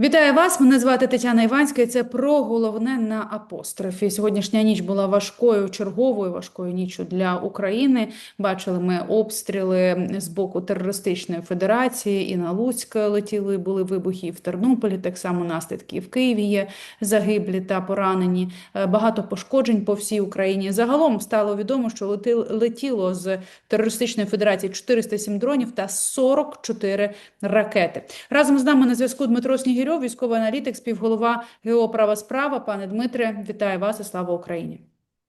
Вітаю вас! Мене звати Тетяна Іванська. і Це про головне на апострофі. Сьогоднішня ніч була важкою, черговою важкою ніччю для України. Бачили ми обстріли з боку терористичної федерації. І на Луцьк летіли були вибухи і в Тернополі. Так само наслідки і в Києві є загиблі та поранені. Е, Багато пошкоджень по всій Україні. Загалом стало відомо, що летіло з терористичної федерації 407 дронів та 44 ракети. Разом з нами на зв'язку Дмитро Снігірьов, військовий аналітик, співголова ГО «Права справа». Пане Дмитре, вітаю вас і слава Україні.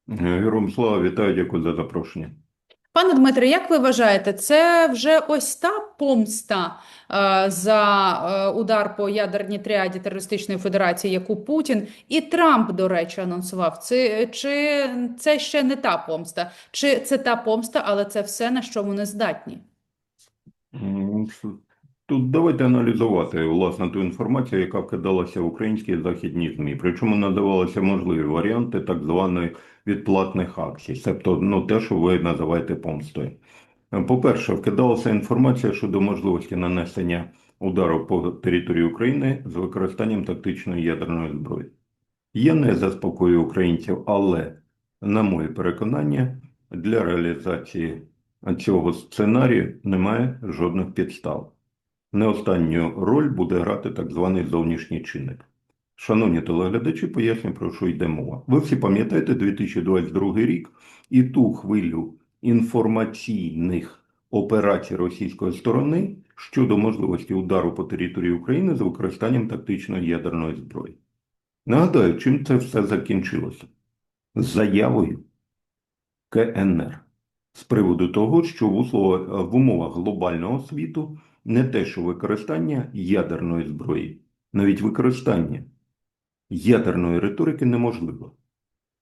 Героям слава, вітаю, дякую за запрошення. Пане Дмитре, як ви вважаєте, це вже ось та помста е, за е, удар по ядерній тріаді терористичної федерації, яку Путін і Трамп, до речі, анонсував? Це, чи це ще не та помста? Чи це та помста, але це все, на що вони здатні? Тут давайте аналізувати власне ту інформацію, яка вкидалася в українські західні ЗМІ. Причому надавалися можливі варіанти так званих відплатних акцій, тобто ну, те, що ви називаєте помстою. По-перше, вкидалася інформація щодо можливості нанесення удару по території України з використанням тактичної ядерної зброї. Я не заспокоюю українців, але, на моє переконання, для реалізації цього сценарію немає жодних підстав. Не останню роль буде грати так званий зовнішній чинник. Шановні телеглядачі, поясню, про що йде мова. Ви всі пам'ятаєте 2022 рік і ту хвилю інформаційних операцій російської сторони щодо можливості удару по території України з використанням тактичної ядерної зброї. Нагадаю, чим це все закінчилося? З заявою КНР з приводу того, що в, умовах глобального світу не те, що використання ядерної зброї, навіть використання ядерної риторики неможливо.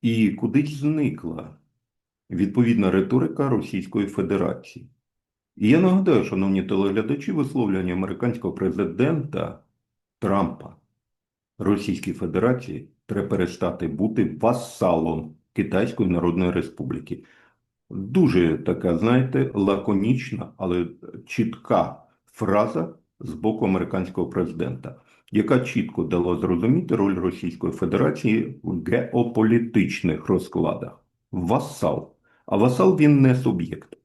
І кудись зникла відповідна риторика Російської Федерації. І я нагадаю, шановні телеглядачі, висловлювання американського президента Трампа Російській Федерації треба перестати бути васалом Китайської Народної Республіки. Дуже така, знаєте, лаконічна, але чітка фраза з боку американського президента, яка чітко дала зрозуміти роль Російської Федерації в геополітичних розкладах. Васал. А васал він не суб'єкт.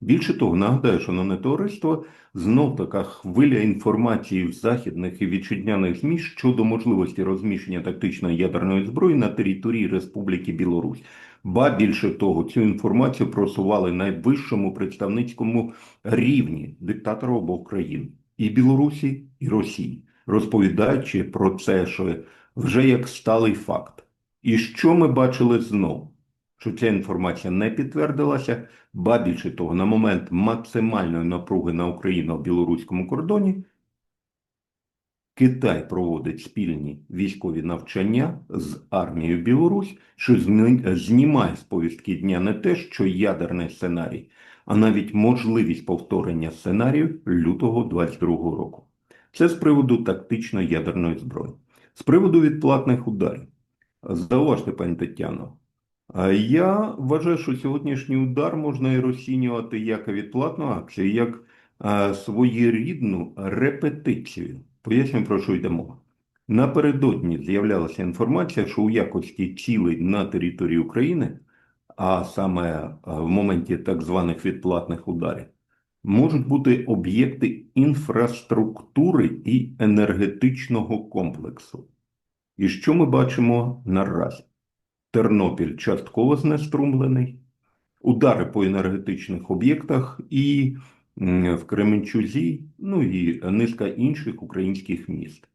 Більше того, нагадаю, шановне товариство, знов така хвиля інформації в західних і вітчизняних ЗМІ щодо можливості розміщення тактичної ядерної зброї на території Республіки Білорусь. Ба більше того, цю інформацію просували найвищому представницькому рівні диктатора обох країн і Білорусі, і Росії, розповідаючи про це, що вже як сталий факт. І що ми бачили знову? Що ця інформація не підтвердилася, ба більше того, на момент максимальної напруги на Україно-білоруському кордоні Китай проводить спільні військові навчання з армією Білорусь, що знімає з повістки дня не те, що ядерний сценарій, а навіть можливість повторення сценарію лютого 22 року. Це з приводу тактичної ядерної зброї. З приводу відплатних ударів. Зауважте, пані Тетяно, я вважаю, що сьогоднішній удар можна і розцінювати як відплатну акцію, як своєрідну репетицію. Пояснюю, про що йде мова. Напередодні з'являлася інформація, що у якості цілей на території України, а саме в моменті так званих відплатних ударів, можуть бути об'єкти інфраструктури і енергетичного комплексу. І що ми бачимо наразі? Тернопіль частково знеструмлений, удари по енергетичних об'єктах і в Кременчузі, ну і низка інших українських міст.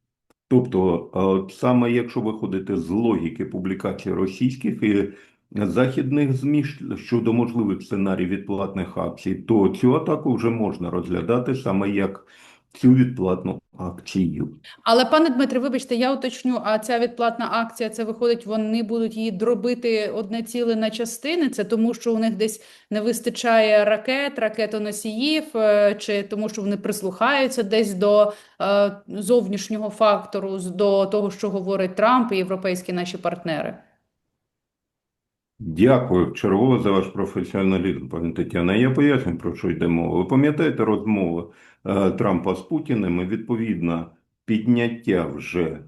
Тобто, е, саме якщо виходити з логіки публікації російських і західних ЗМІ щодо можливих сценарій відплатних акцій, то цю атаку вже можна розглядати саме як цю відплатну акцію. Але, пане Дмитре, вибачте, я уточню, а ця відплатна акція, це виходить, вони будуть її дробити одне ціле на частини? Це тому, що у них десь не вистачає ракет, ракетоносіїв, е, чи тому, що вони прислухаються десь до е, зовнішнього фактору, до того, що говорить Трамп і європейські наші партнери? Дякую чергово за ваш професіоналізм, пані Тетяна. Я поясню, про що йде мова. Ви пам'ятаєте розмову е, Трампа з Путіним? І відповідно, підняття вже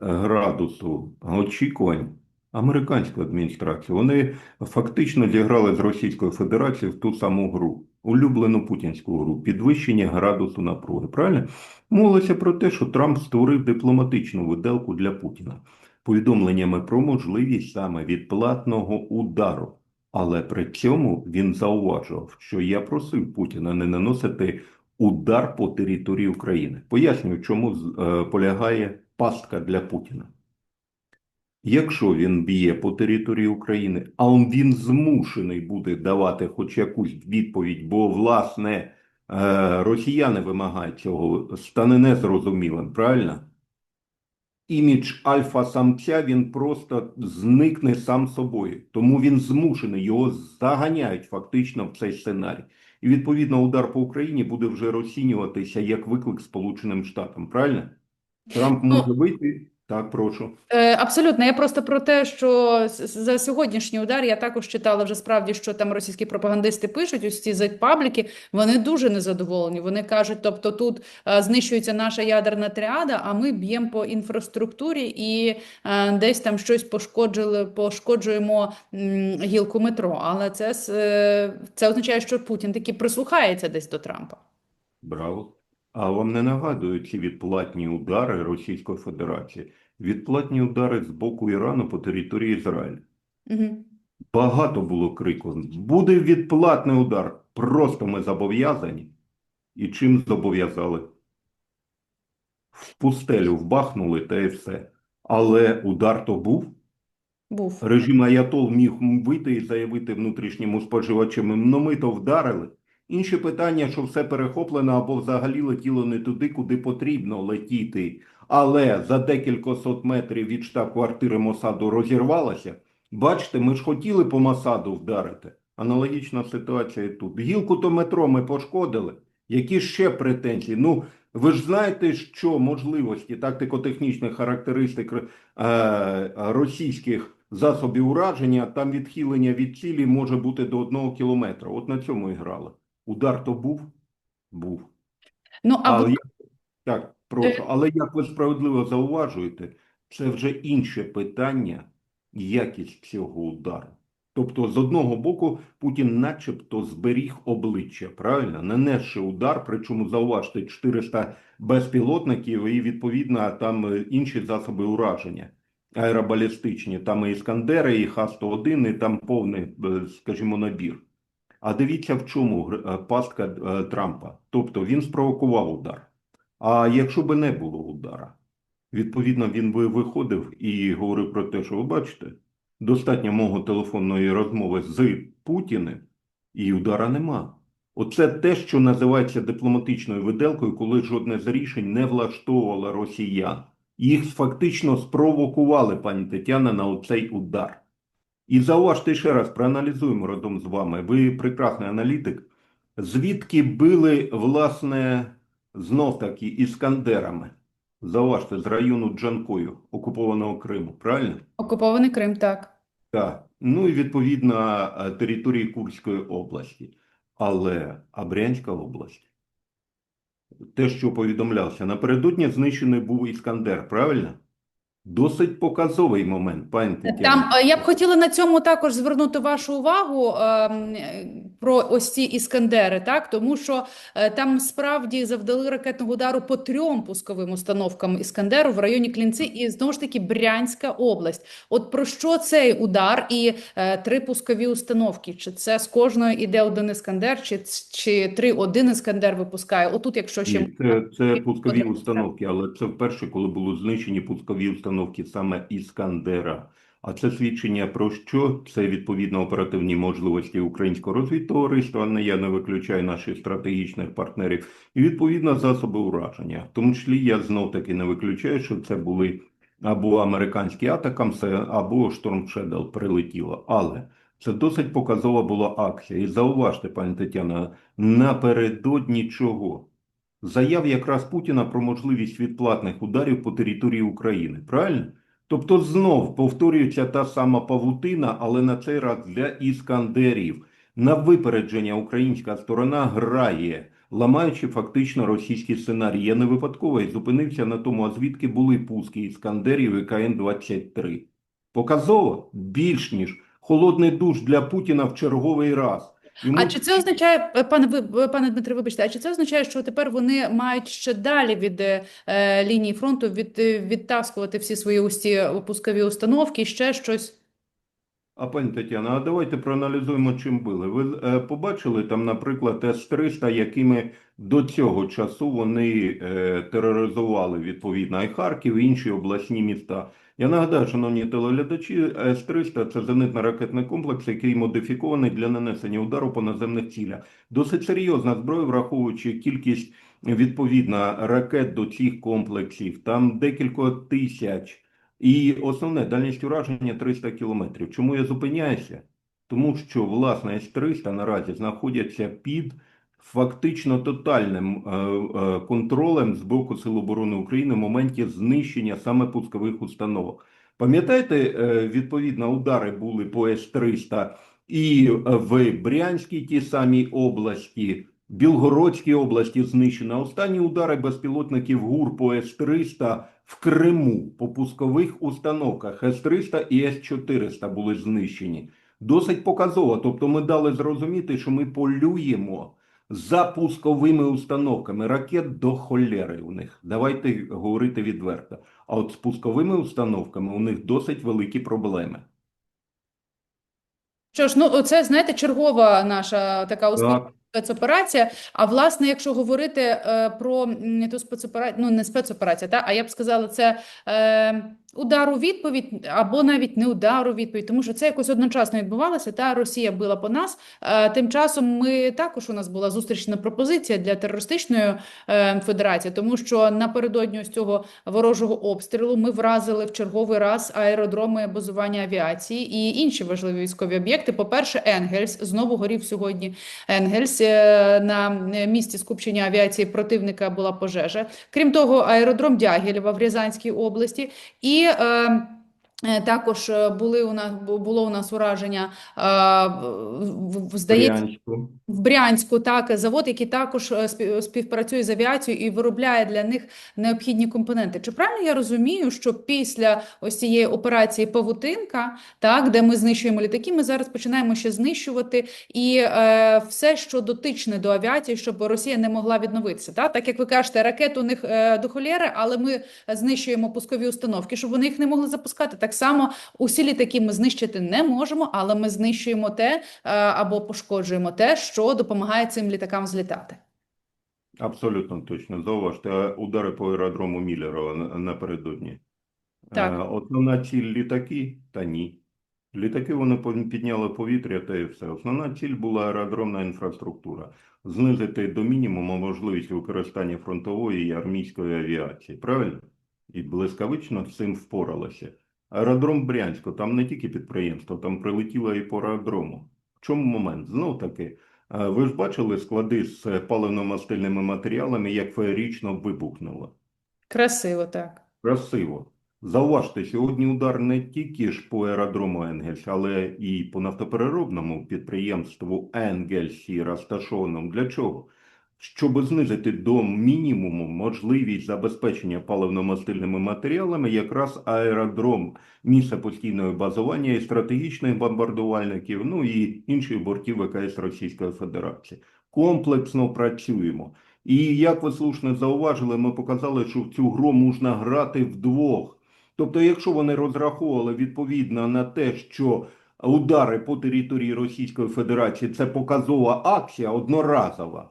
градусу очікувань американської адміністрації. Вони фактично зіграли з Російською Федерацією в ту саму гру, улюблену путінську гру, підвищення градусу напруги. Правильно? Мовилося про те, що Трамп створив дипломатичну виделку для Путіна повідомленнями про можливість саме відплатного удару. Але при цьому він зауважував, що я просив Путіна не наносити удар по території України. Пояснюю, чому е, полягає пастка для Путіна. Якщо він б'є по території України, а він змушений буде давати хоч якусь відповідь, бо власне е, росіяни вимагають цього, стане незрозумілим, правильно? Імідж альфа-самця він просто зникне сам собою, тому він змушений, його заганяють фактично в цей сценарій. І відповідно удар по Україні буде вже розцінюватися як виклик Сполученим Штатам. Правильно? Трамп Ну, може вийти. Так, прошу. Е, Абсолютно, я просто про те, що за сьогоднішній удар я також читала вже справді, що там російські пропагандисти пишуть, ось ці зет-пабліки, вони дуже незадоволені. Вони кажуть, тобто тут е, знищується наша ядерна тріада, а ми б'ємо по інфраструктурі і е, десь там щось пошкоджили, пошкоджуємо м, гілку метро. Але це, е, це означає, що Путін таки прислухається десь до Трампа. Браво. А вам не нагадують ці відплатні удари Російської Федерації? Відплатні удари з боку Ірану по території Ізраїлю. Угу. Багато було крику. Буде відплатний удар. Просто ми зобов'язані. І чим зобов'язали? В пустелю вбахнули та і все. Але удар то був. Був. Режим Аятол міг вийти і заявити внутрішньому споживачам, ну ми то вдарили. Інше питання, що все перехоплено або взагалі летіло не туди, куди потрібно летіти. Але за декілька сот метрів від штаб-квартири Мосаду розірвалося. Бачите, ми ж хотіли по Мосаду вдарити. Аналогічна ситуація тут. Гілку то метро ми пошкодили. Які ще претензії? Ну, ви ж знаєте, що можливості тактико-технічних характеристик е, російських засобів ураження, там відхилення від цілі може бути до одного кілометра. От на цьому і грали. Удар то був? Був. Ну, а Але ви- як... Так, прошу. Але як ви справедливо зауважуєте, це вже інше питання, якість цього удару. Тобто, з одного боку, Путін начебто зберіг обличчя, правильно? Нанесши удар, причому зауважте 400 безпілотників і, відповідно, там е, інші засоби ураження аеробалістичні. Там і Іскандери, і Х-101, і там повний, е, скажімо, набір. А дивіться, в чому е, пастка е, Трампа. Тобто він спровокував удар. А якщо би не було удара, відповідно, він би виходив і говорив про те, що ви бачите, достатньо мого телефонної розмови з Путіним, і удара нема. Оце те, що називається дипломатичною виделкою, коли жодне з рішень не влаштовувало росіян. Їх фактично спровокували, пані Тетяна, на оцей удар. І зауважте ще раз, проаналізуємо разом з вами. Ви прекрасний аналітик. Звідки били, власне, знов таки іскандерами? Зауважте, з району Джанкою, окупованого Криму, правильно? окупований Крим, так. Так. Ну і відповідно е, території Курської області. Але Абрянська область, те, що повідомлявся, напередодні знищений був Іскандер, правильно? Досить показовий момент, пані Тетяна. Там е, я б хотіла на цьому також звернути вашу увагу ем, про ось ці іскандери, так тому що е, там справді завдали ракетного удару по трьом пусковим установкам іскандеру в районі Клінці і знову ж таки Брянська область. От про що цей удар і е, три пускові установки? Чи це з кожної іде один іскандер, чи, чи три один іскандер випускає? Отут, якщо ще Ні, це, це пускові установки, але це вперше, коли були знищені пускові установки саме Іскандера. А це свідчення про що? Це відповідно оперативні можливості українського розвідтовариства, не я не виключаю наших стратегічних партнерів, і відповідно засоби ураження. В тому числі я знов таки не виключаю, що це були або американські атакамси, або Shadow прилетіло. Але це досить показова була акція. І зауважте, пані Тетяна, напередодні чого? Заяв якраз Путіна про можливість відплатних ударів по території України. Правильно? Тобто знов повторюється та сама павутина, але на цей раз для іскандерів. На випередження українська сторона грає ламаючи фактично російський сценарій. Я не випадково і зупинився на тому, а звідки були пуски іскандерів і КН-23. Показово більш ніж холодний душ для Путіна в черговий раз. Йому А чи це означає, е, пане ви- пане Дмитре, вибачте, а чи це означає, що тепер вони мають ще далі від е, е, лінії фронту від, е, відтаскувати всі свої ці пускові установки, ще щось? А пані Тетяна, а давайте проаналізуємо, чим били. Ви е, побачили там, наприклад, С-300, якими до цього часу вони е, тероризували відповідно і Харків, і інші обласні міста. Я нагадаю, шановні телеглядачі, С-300 – це зенитно-ракетний комплекс, який модифікований для нанесення удару по наземних цілях. Досить серйозна зброя, враховуючи кількість відповідно ракет до цих комплексів. Там декілька тисяч. І основне дальність ураження 300 кілометрів. Чому я зупиняюся? Тому що власне С-300 наразі знаходяться під фактично тотальним е, е, контролем з боку Сил оборони України в моменті знищення саме пускових установок. Пам'ятаєте, е, відповідно, удари були по С-300 і в Брянській тій самій області, Білгородській області знищено. Останні удари безпілотників ГУР по С-300 в Криму по пускових установках С-300 і С-400 були знищені. Досить показово. Тобто ми дали зрозуміти, що ми полюємо за пусковими установками. Ракет до холєри у них. Давайте говорити відверто. А от з пусковими установками у них досить великі проблеми. Що ж, ну це знаєте, чергова наша така успішна спецоперація. А власне, якщо говорити е, про ту спецоперацію, ну не спецоперація, та а я б сказала, це е, удар у відповідь або навіть не удар у відповідь, тому що це якось одночасно відбувалося. Та Росія била по нас. Е, тим часом ми також у нас була зустрічна пропозиція для терористичної е, федерації, тому що напередодні ось цього ворожого обстрілу ми вразили в черговий раз аеродроми базування авіації і інші важливі військові об'єкти. По-перше, Енгельс знову горів сьогодні. Енгельс е, на місці скупчення авіації противника була пожежа. Крім того, аеродром Дягілєва в Рязанській області і е, е, також е, були у нас бу- було у нас ураження, е, здається, Брянську. в Брянську, так, завод, який також е, співпрацює з авіацією і виробляє для них необхідні компоненти. Чи правильно я розумію, що після ось цієї операції Павутинка, так, де ми знищуємо літаки, ми зараз починаємо ще знищувати і е, все, що дотичне до авіації, щоб Росія не могла відновитися. Так, так як ви кажете, ракет у них е, до холєри, але ми знищуємо пускові установки, щоб вони їх не могли запускати. Так само усі літаки ми знищити не можемо, але ми знищуємо те е, або пошкоджуємо те, що допомагає цим літакам злітати. Абсолютно точно. Зауважте, удари по аеродрому Міллерова напередодні. Так. Е, Основна ціль літаки? Та ні. Літаки вони підняли повітря та і все. Основна ціль була аеродромна інфраструктура. Знизити до мінімуму можливість використання фронтової і армійської авіації. Правильно? І блискавично з цим впоралося. Аеродром Брянську, там не тільки підприємство, там прилетіло і по аеродрому. В чому момент? Знов таки, е, ви ж бачили склади з паливно-мастильними матеріалами, як феєрично вибухнуло. Красиво, так. Красиво. Зауважте, сьогодні удар не тільки ж по аеродрому Енгельс, але і по нафтопереробному підприємству Енгельсі розташованому. Для чого? Щоб знизити до мінімуму можливість забезпечення паливно-мастильними матеріалами, якраз аеродром, місце постійного базування і стратегічних бомбардувальників, ну і інших бортів ВКС Російської Федерації. Комплексно працюємо. І як ви слушно зауважили, ми показали, що в цю гру можна грати вдвох. Тобто, якщо вони розраховували відповідно на те, що удари по території Російської Федерації це показова акція одноразова,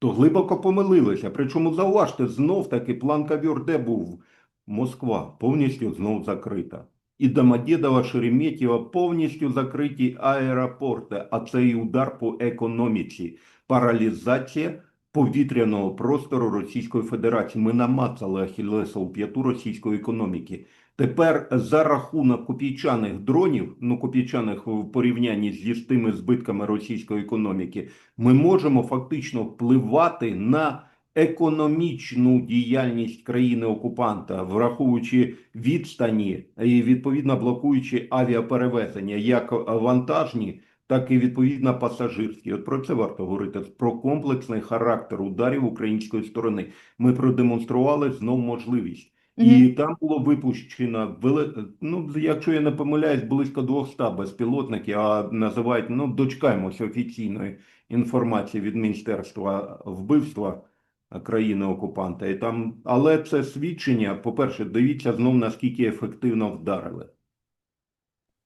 то глибоко помилилися. Причому зауважте, знов таки план Кавьор де був? Москва повністю знов закрита. І Домодєдова, Шереметьєва повністю закриті аеропорти, а це і удар по економіці, паралізація повітряного простору Російської Федерації. Ми намацали Ахіллесову п'яту російської економіки. Тепер за рахунок копійчаних дронів, ну копійчаних в порівнянні зі тими збитками російської економіки, ми можемо фактично впливати на економічну діяльність країни-окупанта, враховуючи відстані і відповідно блокуючи авіаперевезення, як вантажні, так і відповідно пасажирські. От про це варто говорити. Про комплексний характер ударів української сторони. Ми продемонстрували знов можливість. І там було випущено, ну, якщо я не помиляюсь, близько 200 безпілотників, а називають, ну, дочекаємося офіційної інформації від Міністерства вбивства країни-окупанта. І там, але це свідчення, по-перше, дивіться знов, наскільки ефективно вдарили.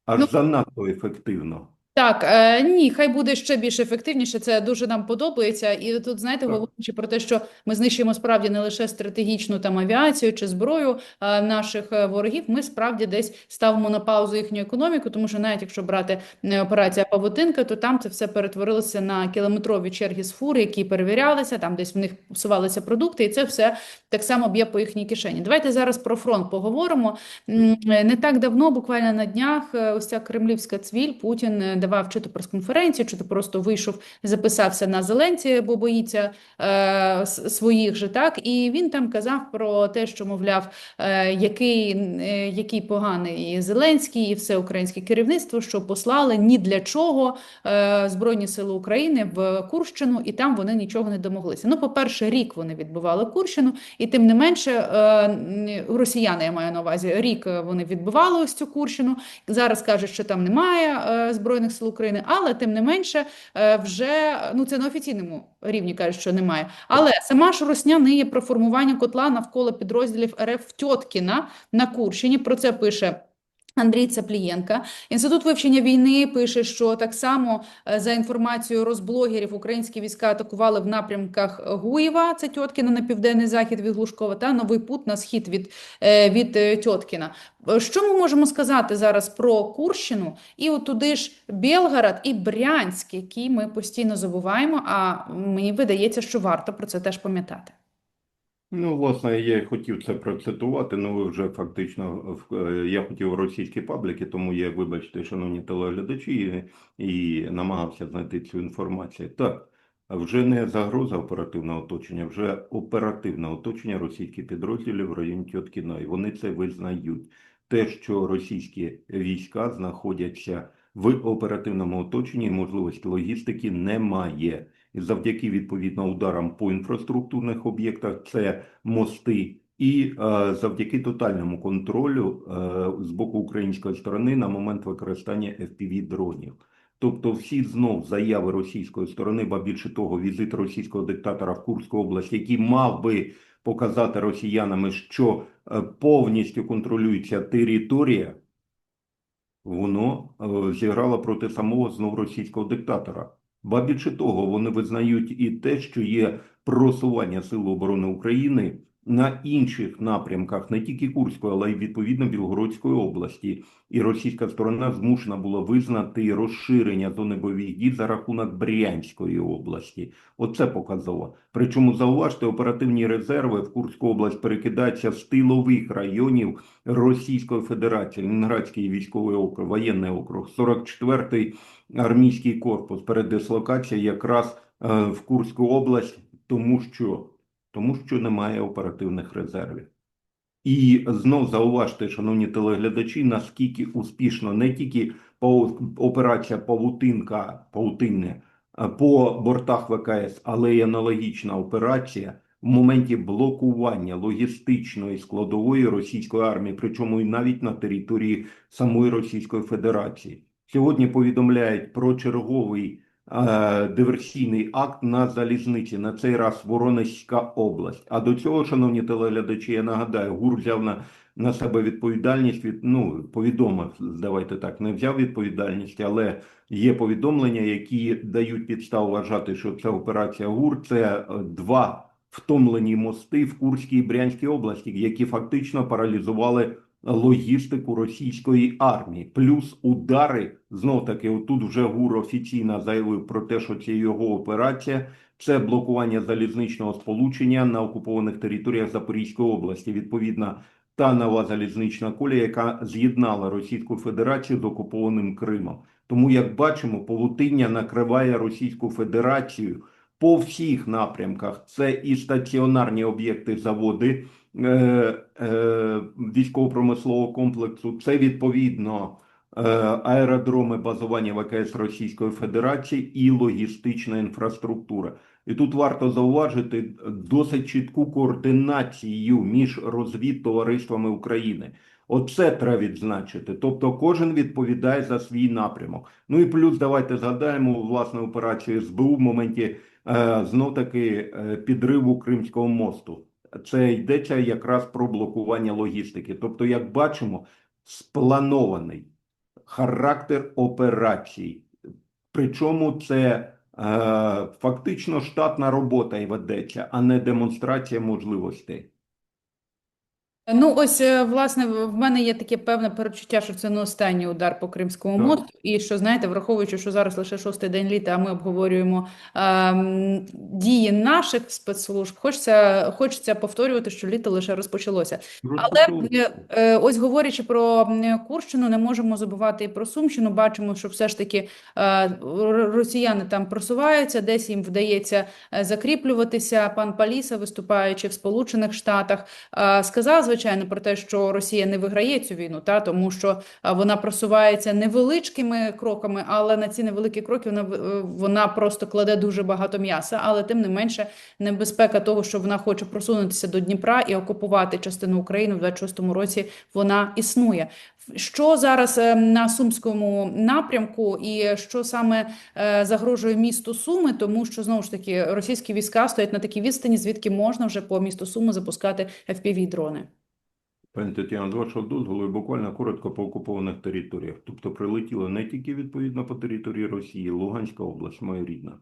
Аж Ну, занадто ефективно. Так, е, ні, хай буде ще більш ефективніше. Це дуже нам подобається. І тут, знаєте, говорячи про те, що ми знищуємо справді не лише стратегічну там авіацію чи зброю е, наших е, ворогів, ми справді десь ставимо на паузу їхню економіку, тому що навіть якщо брати е, операція Павутинка, то там це все перетворилося на кілометрові черги з фур, які перевірялися, там десь в них псувалися продукти, і це все так само б'є по їхній кишені. Давайте зараз про фронт поговоримо. Е, Не так давно, буквально на днях, ось ця кремлівська цвіль Путін давав чи то прес-конференцію, чи то просто вийшов, записався на Зеленці, бо боїться е, своїх же так. І він там казав про те, що мовляв, е, який, е, який поганий Зеленський і все українське керівництво, що послали ні для чого е, Збройні Сили України в Курщину, і там вони нічого не домоглися. Ну, по-перше, рік вони відбивали Курщину, і тим не менше, е, росіяни, я маю на увазі, рік вони відбивали ось цю Курщину. Зараз кажуть, що там немає е, Збройних сил України, але тим не менше, е, вже ну це на офіційному рівні кажуть, що немає. Але сама ж не ниє про формування котла навколо підрозділів РФ Тьоткіна на Курщині. Про це пише. Андрій Цаплієнка. Інститут вивчення війни пише, що так само е, за інформацією розблогерів українські війська атакували в напрямках Гуєва, це Тьоткіна на південний захід від Глушкова, та Новий Пут на схід від, е, від е, Тьоткіна. Що ми можемо сказати зараз про Курщину і от туди ж Білгород і Брянськ, які ми постійно забуваємо, а мені видається, що варто про це теж пам'ятати. Ну, власне, я хотів це процитувати, ну ви вже фактично е, я хотів російські пабліки, тому я, вибачте, шановні телеглядачі, і, і намагався знайти цю інформацію. Так, вже не загроза оперативного оточення, вже оперативне оточення російських підрозділів в районі Тьоткіна, і вони це визнають. Те, що російські війська знаходяться в оперативному оточенні, можливості логістики немає. Завдяки відповідно ударам по інфраструктурних об'єктах, це мости, і е, завдяки тотальному контролю е, з боку української сторони на момент використання FPV дронів. Тобто всі знов заяви російської сторони, ба більше того, візит російського диктатора в Курську область, який мав би показати росіянами, що е, повністю контролюється територія, воно е, зіграло проти самого знов російського диктатора. Ба більше того, вони визнають і те, що є просування Сил оборони України на інших напрямках, не тільки Курської, але й відповідно Білгородської області. І російська сторона змушена була визнати розширення зони бойових дій за рахунок Брянської області. Оце показово. Причому зауважте, оперативні резерви в Курську область перекидаються з тилових районів Російської Федерації, Ленинградський військовий округ, воєнний округ, 44-й армійський корпус, передислокація якраз е, в Курську область, тому що, тому що немає оперативних резервів. І знов зауважте, шановні телеглядачі, наскільки успішно не тільки операція Павутинка, Павутинне по бортах ВКС, але й аналогічна операція в моменті блокування логістичної складової російської армії, причому і навіть на території самої Російської Федерації. Сьогодні повідомляють про черговий диверсійний акт на залізниці, на цей раз Воронезька область. А до цього, шановні телеглядачі, я нагадаю, ГУР взяв на, на себе відповідальність від ну повідомив, давайте так, не взяв відповідальність, але є повідомлення, які дають підставу вважати, що це операція ГУР. Це е, два втомлені мости в Курській і Брянській області, які фактично паралізували логістику російської армії, плюс удари знов таки. Отут вже ГУР офіційно заявив про те, що це його операція. Це блокування залізничного сполучення на окупованих територіях Запорізької області. Відповідно, та нова залізнична колія, яка з'єднала Російську Федерацію з окупованим Кримом. Тому, як бачимо, павутиння накриває Російську Федерацію по всіх напрямках. Це і стаціонарні об'єкти, заводи військово-промислового комплексу, це відповідно е, аеродроми базування ВКС Російської Федерації і логістична інфраструктура. І тут варто зауважити досить чітку координацію між розвідтовариствами України. Оце треба відзначити. Тобто кожен відповідає за свій напрямок. Ну і плюс давайте згадаємо власне операцію СБУ в моменті е, знов таки е, підриву Кримського мосту. Це йдеться якраз про блокування логістики. Тобто, як бачимо, спланований характер операцій. Причому це е, фактично штатна робота і ведеться, а не демонстрація можливостей. Ну, ось, е, власне, в мене є таке певне перечуття, що це не останній удар по Кримському Так. мосту, і що, знаєте, враховуючи, що зараз лише шостий день літа, а ми обговорюємо ем, дії наших спецслужб, хочеться, хочеться повторювати, що літо лише розпочалося. Але е, е, ось говорячи про Курщину, не можемо забувати і про Сумщину. Бачимо, що все ж таки е, росіяни там просуваються, десь їм вдається е, закріплюватися. Пан Паліса, виступаючи в Сполучених Штатах, е, сказав, звичайно, про те, що Росія не виграє цю війну, та тому що вона просувається невеличкими кроками, але на ці невеликі кроки вона е, вона просто кладе дуже багато м'яса. Але тим не менше, небезпека того, що вона хоче просунутися до Дніпра і окупувати частину України в 26-му році, вона існує. Що зараз е, на Сумському напрямку, і що саме е, загрожує місту Суми, тому що знову ж таки російські війська стоять на такій відстані, звідки можна вже по місту Суми запускати FPV-дрони. Пані Тетяна, з вашого дозволу, буквально коротко по окупованих територіях. Тобто прилетіло не тільки відповідно по території Росії, Луганська область, моя рідна.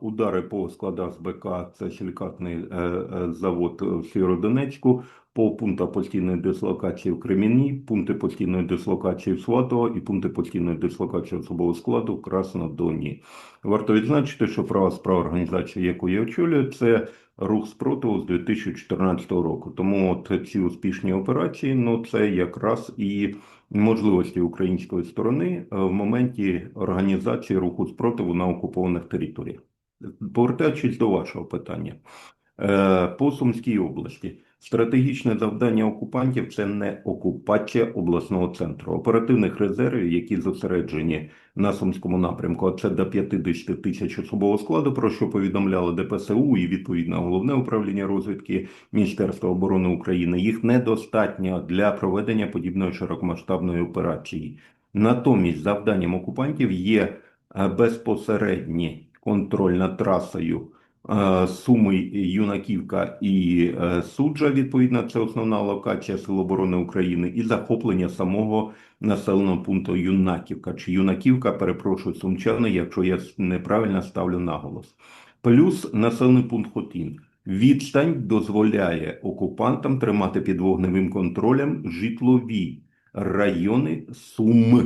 Удари по складах з БК, це силікатний е, е, завод в Сєвєродонецьку, по пунктах постійної дислокації в Креміні, пункти постійної дислокації в Сватово і пункти постійної дислокації особового складу в Краснодоні. Варто відзначити, що права справа організації, яку я очолюю, це рух спротиву з 2014 року. Тому от ці успішні операції, ну це якраз і можливості української сторони е, в моменті організації руху спротиву на окупованих територіях. Повертаючись до вашого питання, Е, по Сумській області. Стратегічне завдання окупантів це не окупація обласного центру. Оперативних резервів, які зосереджені на Сумському напрямку, а це до 50 тисяч особового складу, про що повідомляли ДПСУ і відповідно головне управління розвідки Міністерства оборони України. Їх недостатньо для проведення подібної широкомасштабної операції. Натомість завданням окупантів є е, безпосередній контроль над трасою Суми, Юнаківка і е, Суджа, відповідно, це основна локація Сил оборони України, і захоплення самого населеного пункту Юнаківка чи Юнаківка, перепрошую сумчани, якщо я неправильно ставлю наголос. Плюс населений пункт Хотін. Відстань дозволяє окупантам тримати під вогневим контролем житлові райони Суми.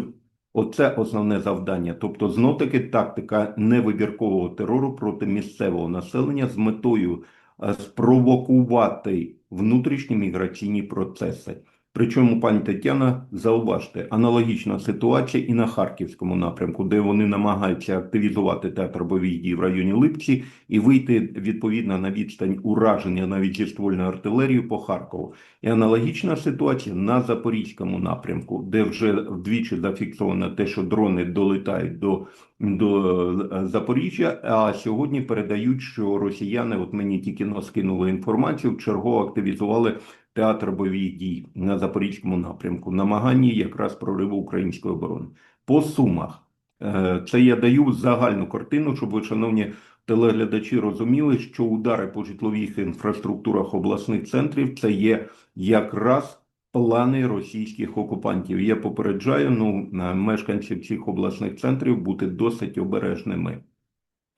Оце основне завдання. Тобто, знов таки тактика невибіркового терору проти місцевого населення з метою е, спровокувати внутрішні міграційні процеси. Причому, пані Тетяна, зауважте, аналогічна ситуація і на Харківському напрямку, де вони намагаються активізувати театр бойових дій в районі Липці і вийти відповідно на відстань ураження навіть зі ствольною артилерією по Харкову. І аналогічна ситуація на Запорізькому напрямку, де вже вдвічі зафіксовано те, що дрони долетають до, до е, Запоріжжя. А сьогодні передають, що росіяни, от мені тільки скинули інформацію, вчергово активізували театр бойових дій на Запорізькому напрямку, намаганні якраз прориву української оборони. По сумах Е, це я даю загальну картину, щоб ви, шановні телеглядачі, розуміли, що удари по житлових інфраструктурах обласних центрів це є якраз плани російських окупантів. Я попереджаю ну, мешканців цих обласних центрів бути досить обережними.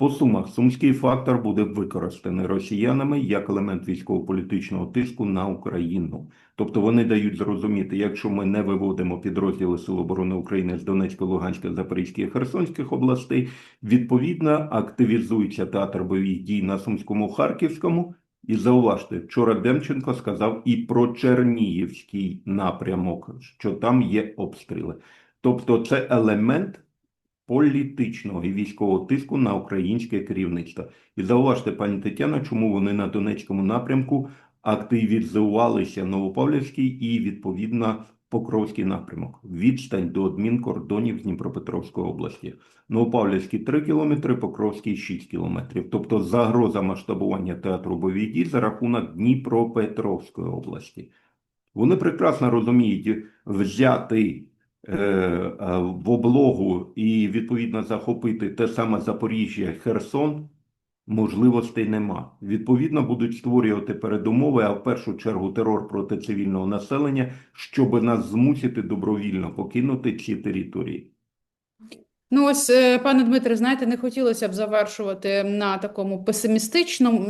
По сумах сумський фактор буде використаний росіянами як елемент військово-політичного тиску на Україну. Тобто вони дають зрозуміти, якщо ми не виводимо підрозділи Сил оборони України з Донецької, Луганської, Запорізької Херсонських областей, відповідно активізується театр бойових дій на Сумському, Харківському. І зауважте, вчора Демченко сказав і про Чернігівський напрямок, що там є обстріли. Тобто, це елемент політичного і військового тиску на українське керівництво. І зауважте, пані Тетяно, чому вони на Донецькому напрямку активізувалися Новопавлівський і відповідно Покровський напрямок, відстань до адмінкордонів Дніпропетровської області. Новопавлівський 3 кілометри, Покровський 6 кілометрів. Тобто загроза масштабування театру бойових дій за рахунок Дніпропетровської області. Вони прекрасно розуміють, взяти в облогу і відповідно захопити те саме Запоріжжя, Херсон. Можливостей нема. Відповідно, будуть створювати передумови, а в першу чергу терор проти цивільного населення, щоб нас змусити добровільно покинути ці території. Ну, ось, е, пане Дмитре, знаєте, не хотілося б завершувати на такому песимістичному,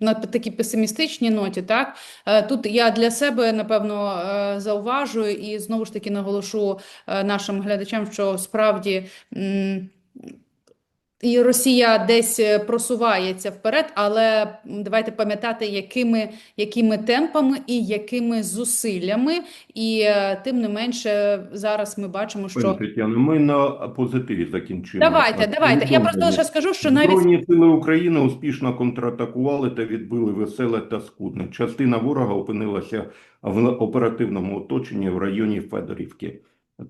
на такій песимістичній ноті, так? Е, Тут я для себе, напевно, е, зауважую і знову ж таки наголошу нашим глядачам, що справді і Росія десь е, просувається вперед, але давайте пам'ятати, якими, якими темпами і якими зусиллями, і е, тим не менше зараз ми бачимо, що Тетяно, ми на позитиві закінчимо. Давайте, давайте. Я просто лише скажу, що навіть Збройні сили України успішно контратакували та відбили веселе та скудне. Частина ворога опинилася в оперативному оточенні в районі Федорівки.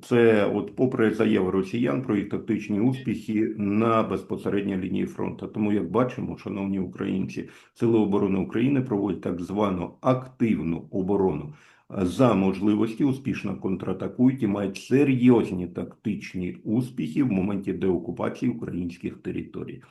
Це от попри заяви росіян про їх тактичні успіхи на безпосередній лінії фронту. Тому, як бачимо, шановні українці, Сили оборони України проводять так звану активну оборону. За можливості успішно контратакують і мають серйозні тактичні успіхи в моменті деокупації українських територій.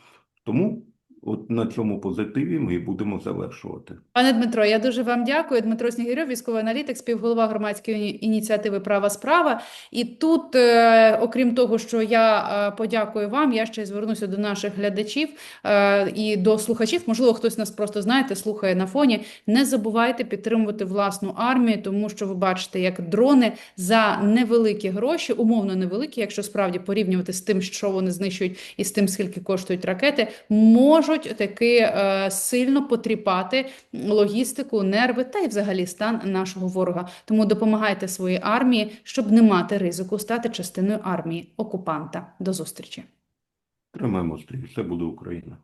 Тому от на цьому позитиві ми будемо завершувати. Пане Дмитро, я дуже вам дякую. Дмитро Снігирьов, військовий аналітик, співголова громадської ініціативи Права справа. І тут, е, окрім того, що я е, подякую вам, я ще звернуся до наших глядачів е, і до слухачів. Можливо, хтось нас просто знаєте, слухає на фоні. Не забувайте підтримувати власну армію, тому що ви бачите, як дрони за невеликі гроші, умовно невеликі, якщо справді порівнювати з тим, що вони знищують, і з тим, скільки коштують ракети, можуть таки е, сильно потріпати логістику, нерви та й взагалі стан нашого ворога. Тому допомагайте своїй армії, щоб не мати ризику стати частиною армії окупанта. До зустрічі. Тримаємо стрій, все буде Україна.